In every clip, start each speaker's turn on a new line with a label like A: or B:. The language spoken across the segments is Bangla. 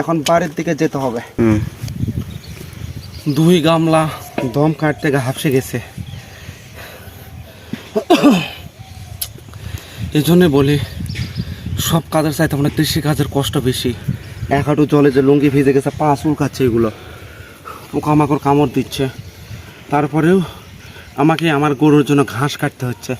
A: এখন বাড়ির দিকে যেতে হবে। দুই গামলা দম কাটতে গা হাফসে গেছে। এই জন্যে বলি সব কাজের চাইতে মানে কৃষি কাজের কষ্ট বেশি। এক হাঁটু জলে যে লুঙ্গি ভিজে গেছে পা চুলকাচ্ছে এগুলো। পোকামাকড় কামড় দিচ্ছে। তারপরেও আমাকে আমার গরুর জন্য ঘাস কাটতে হচ্ছে।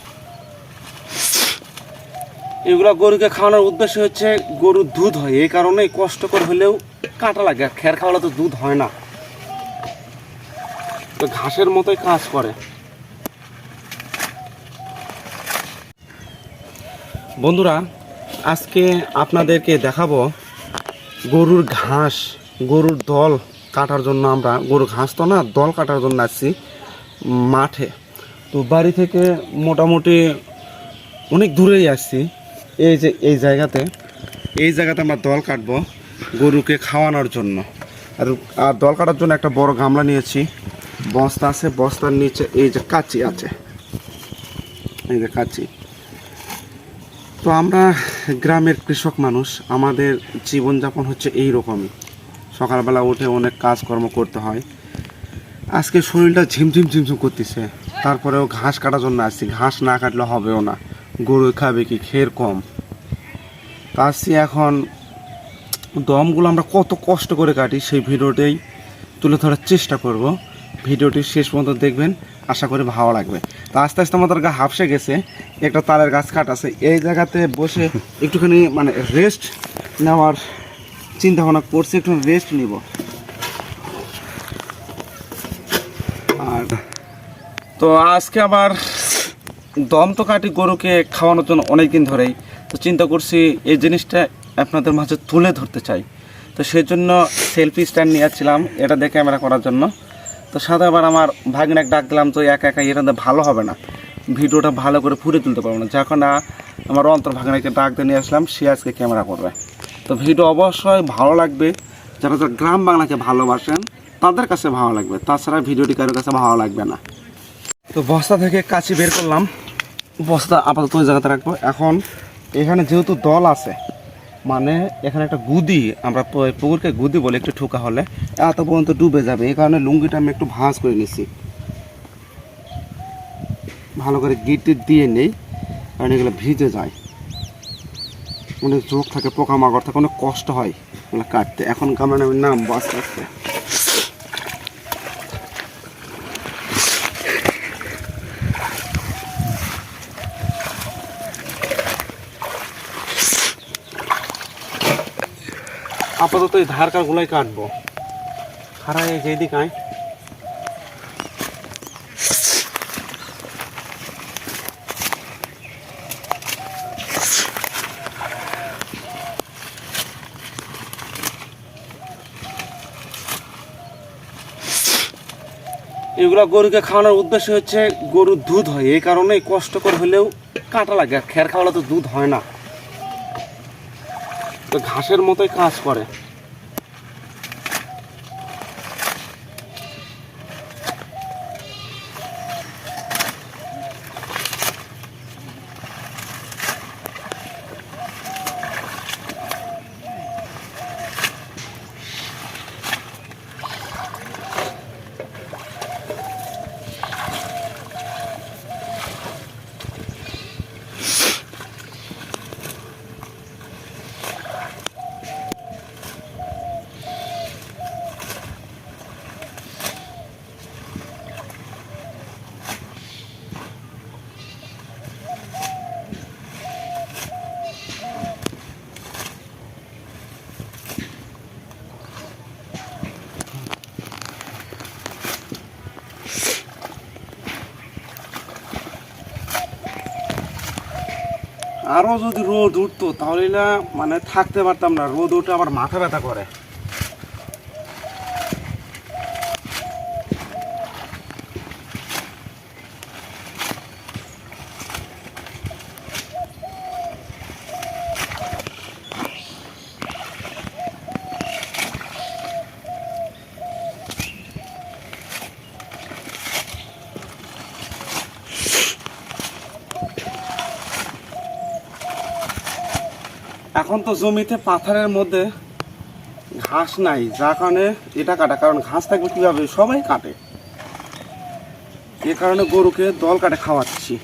A: এগুলো গরুকে খাওয়ানোর উদ্দেশ্য হচ্ছে গরুর দুধ হয়। এই কারণে কষ্টকর হলেও কাটা লাগে, আর খের খাওয়ালে তো দুধ হয় না। তো ঘাসের মতোই কাজ করে। বন্ধুরা, আজকে আপনাদেরকে দেখাবো গরুর ঘাস, গরুর দল কাটার জন্য আমরা, গরুর ঘাস তো না, দল কাটার জন্য আসছি মাঠে। তো বাড়ি থেকে মোটামুটি অনেক দূরেই আসছি। এই যে, এই জায়গাতে এই জায়গাতে আমরা দল কাটবো গরুকে খাওয়ানোর জন্য। আর আর দল কাটার জন্য একটা বড় গামলা নিয়েছি। বস্তা আছে, বস্তার নিচে এই যে কাচি আছে। এই যে কাচি। তো আমরা গ্রামের কৃষক মানুষ, আমাদের জীবনযাপন হচ্ছে এই রকমই সকালবেলা উঠে অনেক কাজকর্ম করতে হয়। আজকে শরীরটা ঝিমঝিম ঝিমঝিম করতেছে। তারপরেও ঘাস কাটার জন্য আসছি। ঘাস না কাটলে হবেও না। গরু খাবে কি, খের কম। আসছি এখন দমগুলো আমরা কত কষ্ট করে কাটি, সেই ভিডিওটাই তুলে ধরার চেষ্টা করব। ভিডিওটি শেষ পর্যন্ত দেখবেন, আশা করি ভালো লাগবে। তো আস্তে আস্তে আমাদের গা হাফসে গেছে, একটা তালের গাছ কাট আছে, এই জায়গাতে বসে একটুখানি মানে রেস্ট নেওয়ার চিন্তা ভাবনা করছি, একটু রেস্ট নিব। আর তো আজকে আবার দম তো কাটি গরুকে খাওয়ানোর জন্য অনেক দিন ধরেই। তো চিন্তা করছি এই জিনিসটা আপনাদের মাঝে তুলে ধরতে চাই। তো সেই জন্য সেলফি স্ট্যান্ড নিয়ে যাচ্ছিলাম এটা দেখে ক্যামেরা করার জন্য। তো সাথে আবার আমার ভাগনাক ডাক দিলাম, তো একা একা এটা ভালো হবে না। ভিডিওটা ভালো করে ফুটে তুলতে পারব না। যখন আমার অন্তর ভাগনাকে ডাক দিয়ে নিয়ে আসলাম, সে আজকে ক্যামেরা করবে। তো ভিডিও অবশ্যই ভালো লাগবে। যারা যারা গ্রাম বাংলাকে ভালোবাসেন, তাদের কাছে ভালো লাগবে। তাছাড়া ভিডিওটি কারোর কাছে ভালো লাগবে না। তো বস্তা থেকে কাছি বের করলাম। বস্তা আপাতত ওই জায়গাতে রাখব। এখন এখানে যেহেতু দল আছে মানে এখানে একটা গুদি, আমরা পুকুরকে গুদি বলে একটু ঠোকা হলে, এত পর্যন্ত ডুবে যাবে। এই কারণে লুঙ্গিটা আমি একটু ভাঁজ করে নিছি। ভালো করে গিট দিয়ে নেই, কারণ এগুলো ভিজে যায়। অনেক চোখ থাকে, পোকামাকড় থাকে, অনেক কষ্ট হয় এগুলো কাটতে। এখন কামড়ে আমি নাম আস্তে আস্তে আপাতত এই ধার কারগুলাই কাটবো। খারাই যেদিক আয়। এগুলো গরুকে খাওয়ানোর উদ্দেশ্য হচ্ছে গরুর দুধ হয়। এই কারণে কষ্টকর হলেও কাটা লাগে। খের খাওয়ালে তো দুধ হয় না। ঘাসের মতোই কাজ করে। আরও যদি রোদ উঠতো, তাহলে মানে থাকতে পারতাম না। রোদ উঠে আবার মাথা ব্যথা করে। এখন তো জমিতে পাথরের মধ্যে ঘাস নাই, যার কারণে এটা কাটা। কারণ ঘাস থাকবে কীভাবে? সবাই কাটে। এ কারণে গরুকে দল কাটে খাওয়াচ্ছি।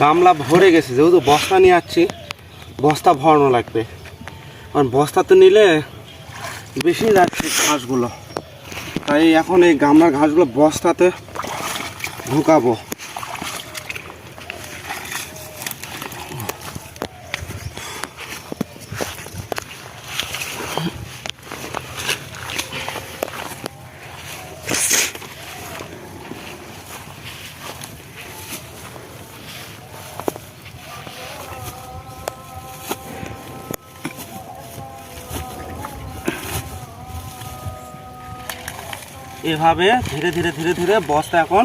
A: গামলা ভরে গেছে, যেহেতু বস্তা নিয়ে আসছি, বস্তা ভরানো লাগবে। কারণ বস্তা তো নিলে বেশি যাচ্ছে ঘাসগুলো। তাই এখন এই গামলার ঘাসগুলো বস্তাতে ঢুকাবো। এভাবে ধীরে ধীরে ধীরে ধীরে বস্তা এখন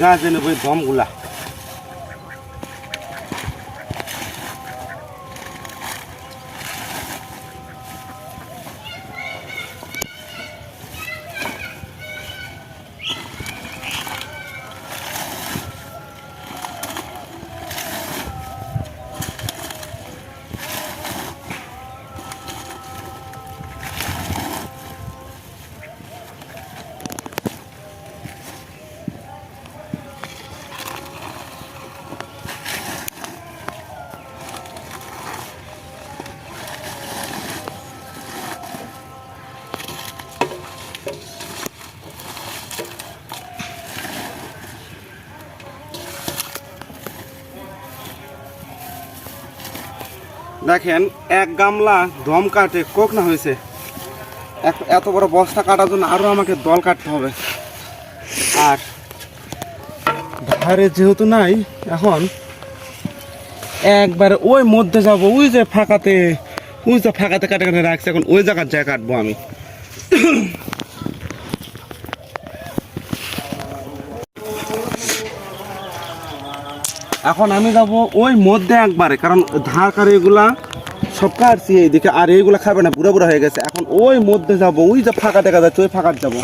A: গাছ নেব এই দমগুলা দেখেন, এক গামলা দম কাটে, কোক না হয়েছে। এত বড় বস্তা কাটার জন্য আরও আমাকে দল কাটতে হবে। আর ধারে যেহেতু নাই, এখন একবারে ওই মধ্যে যাব, ওই যে ফাঁকাতে, ওই যে ফাঁকাতে কাটে কাটে রাখছে, এখন ওই জায়গার জায়গা কাটবো আমি। এখন আমি যাব ওই মধ্যে একবারে, কারণ ধার এগুলা সব কাটছি এইদিকে, আর এইগুলা খাবে না, বুড়া বুড়া হয়ে গেছে। এখন ওই মধ্যে যাব, ওই যে ফাঁকা দেখা যাচ্ছে, ওই ফাঁকার যাব।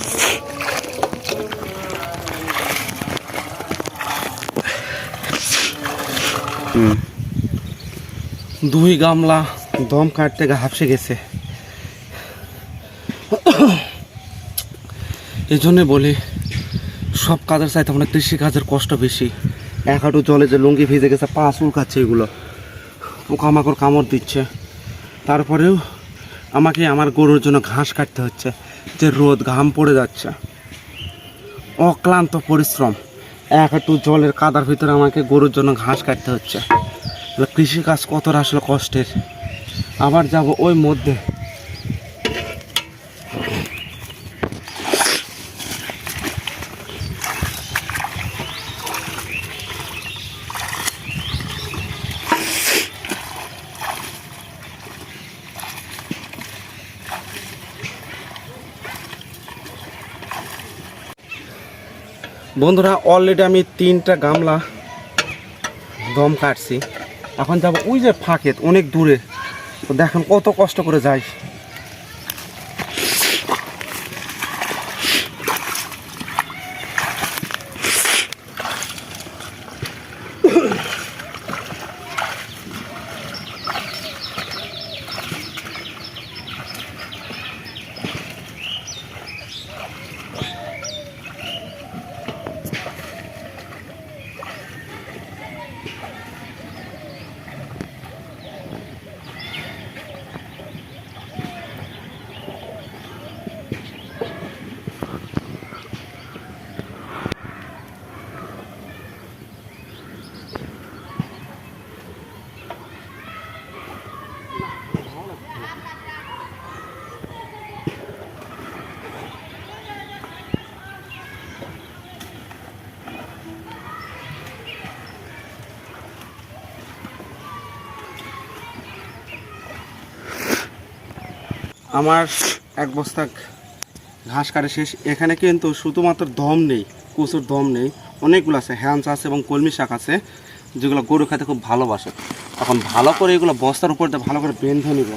A: দুই গামলা দম কাটতে গা হাফসে গেছে। এই জন্যে বলি, সব কাজের চাইতে মানে কৃষি কাজের কষ্ট বেশি। এক হাঁটু জলে যে লুঙ্গি ভিজে গেছে, পা চুলকাচ্ছে এগুলো। পোকামাকড় কামড় দিচ্ছে। তারপরেও আমাকে আমার গরুর জন্য ঘাস কাটতে হচ্ছে। যে রোদ ঘাম পড়ে যাচ্ছে। অক্লান্ত পরিশ্রম। এক হাঁটু জলের কাদার ভিতরে আমাকে গরুর জন্য ঘাস কাটতে হচ্ছে। কৃষিকাজ কতটা আসলে কষ্টের। আবার যাব ওই মধ্যে। বন্ধুরা অলরেডি আমি তিনটা গামলা দম কাটছি। এখন যাব ওই যে ফাঁকে, অনেক দূরে। তো দেখেন কত কষ্ট করে যাই। আমার এক বস্তা ঘাস কাটা শেষ। এখানে কিন্তু শুধুমাত্র দম নেই কচুর দম নেই। অনেকগুলো আছে, হ্যান্স আছে এবং কলমি শাক আছে, যেগুলো গরু খেতে খুব ভালোবাসে। এখন ভালো করে এগুলো বস্তার উপর দিয়ে ভালো করে বেঁধে নিব।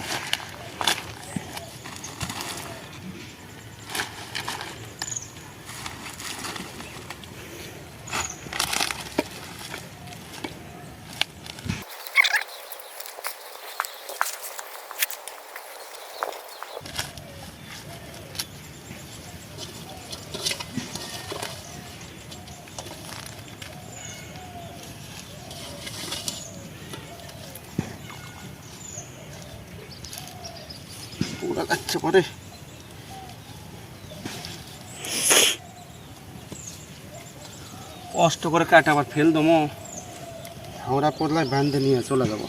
A: পুরা যাচ্ছে পরে। কষ্ট করে কাটা আবার ফেল দমো। হাওড়া পড়লায় বান্ধে নিয়ে চলে যাব।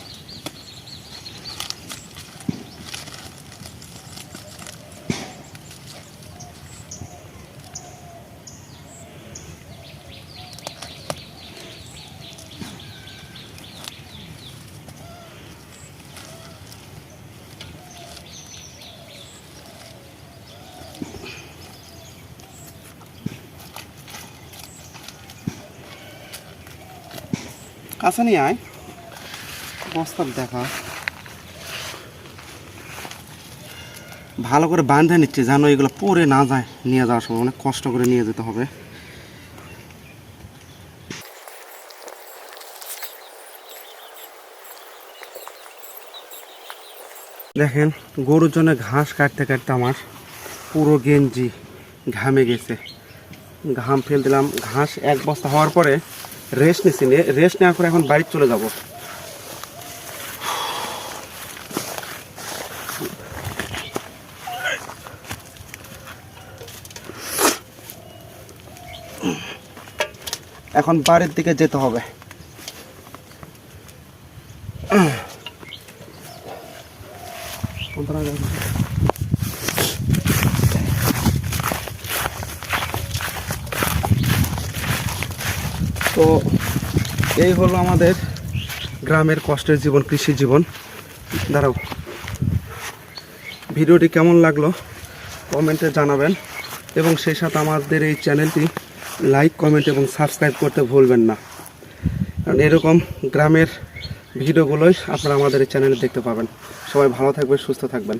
A: কাছে নিয়ে আয়। বস্তা দেখা। ভালো করে বাঁধে নিচ্ছে জানো এগুলো পরে না যায় নিয়ে যাওয়ার সময়। অনেক কষ্ট করে নিয়ে যেতে হবে। দেখেন, গরুর জন্য ঘাস কাটতে কাটতে আমার পুরো গেঞ্জি ঘামে গেছে। ঘাম ফেল দিলাম। ঘাস এক বস্তা হওয়ার পরে রেস্ট নিচ্ছি রেস্ট নেওয়ার পরে এখন বাড়ি চলে যাব। এখন বাড়ির দিকে যেতে হবে। তো এই হলো আমাদের গ্রামের কষ্টের জীবন, কৃষি জীবন। দাঁড়াও। ভিডিওটি কেমন লাগল কমেন্টে জানাবেন এবং সেই সাথে আমাদের এই চ্যানেলটি লাইক, কমেন্ট এবং সাবস্ক্রাইব করতে ভুলবেন না। কারণ এরকম গ্রামের ভিডিওগুলোই আপনারা আমাদের এই চ্যানেলে দেখতে পাবেন। সবাই ভালো থাকবেন, সুস্থ থাকবেন।